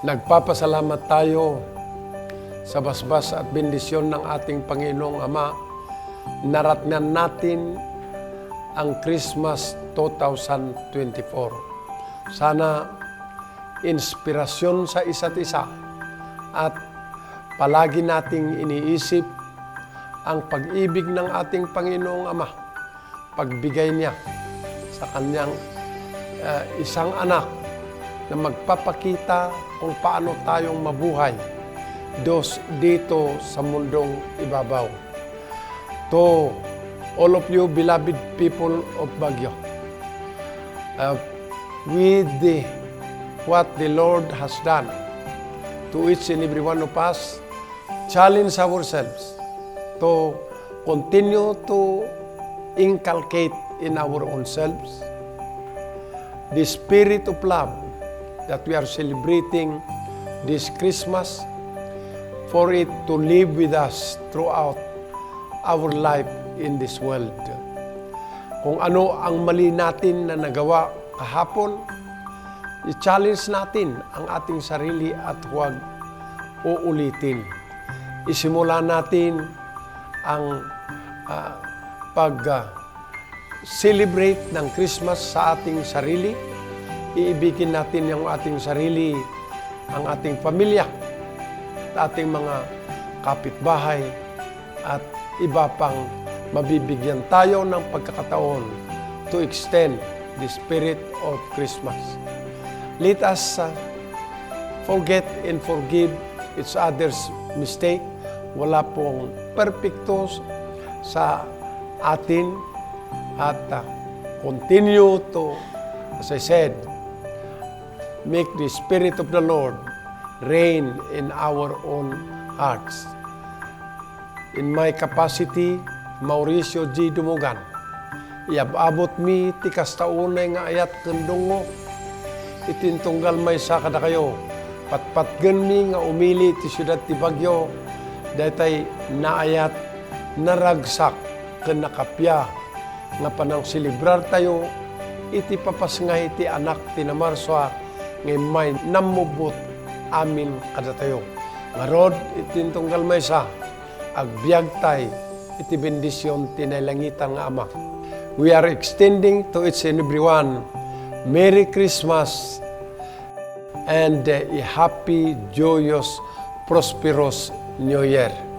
Nagpapasalamat tayo sa basbas at bendisyon ng ating Panginoong Ama. Naratnan natin ang Christmas 2024. Sana inspirasyon sa isa't isa at palagi nating iniisip ang pag-ibig ng ating Panginoong Ama. Pagbigay niya sa kanyang uh, isang anak na magpapakita kung paano tayong mabuhay dos dito sa mundong ibabaw. To all of you beloved people of Baguio, uh, with the, what the Lord has done to each and every one of us, challenge ourselves to continue to inculcate in our own selves the spirit of love that we are celebrating this Christmas for it to live with us throughout our life in this world. Kung ano ang mali natin na nagawa kahapon, i-challenge natin ang ating sarili at huwag uulitin. Isimula natin ang ah, pag ah, celebrate ng Christmas sa ating sarili. Iibigin natin yung ating sarili, ang ating pamilya, at ating mga kapitbahay, at iba pang mabibigyan tayo ng pagkakataon to extend the spirit of Christmas. Let us uh, forget and forgive each other's mistake. Wala pong perfecto sa atin at uh, continue to, as I said, make the Spirit of the Lord reign in our own hearts. In my capacity, Mauricio G. Dumugan, iababot mi ti kastaunay nga ayat kendungo, itintunggal may sakada kayo, patpatgan mi nga umili ti siyudad ti Bagyo, datay naayat naragsak ken nakapya nga panang silibrar tayo iti papas nga iti anak ti namarswa nga may namubot amin kada tayo. Nga rod itintunggal may sa agbyag tay iti bendisyon ti nailangitan nga ama. We are extending to each and everyone Merry Christmas and a happy, joyous, prosperous New Year.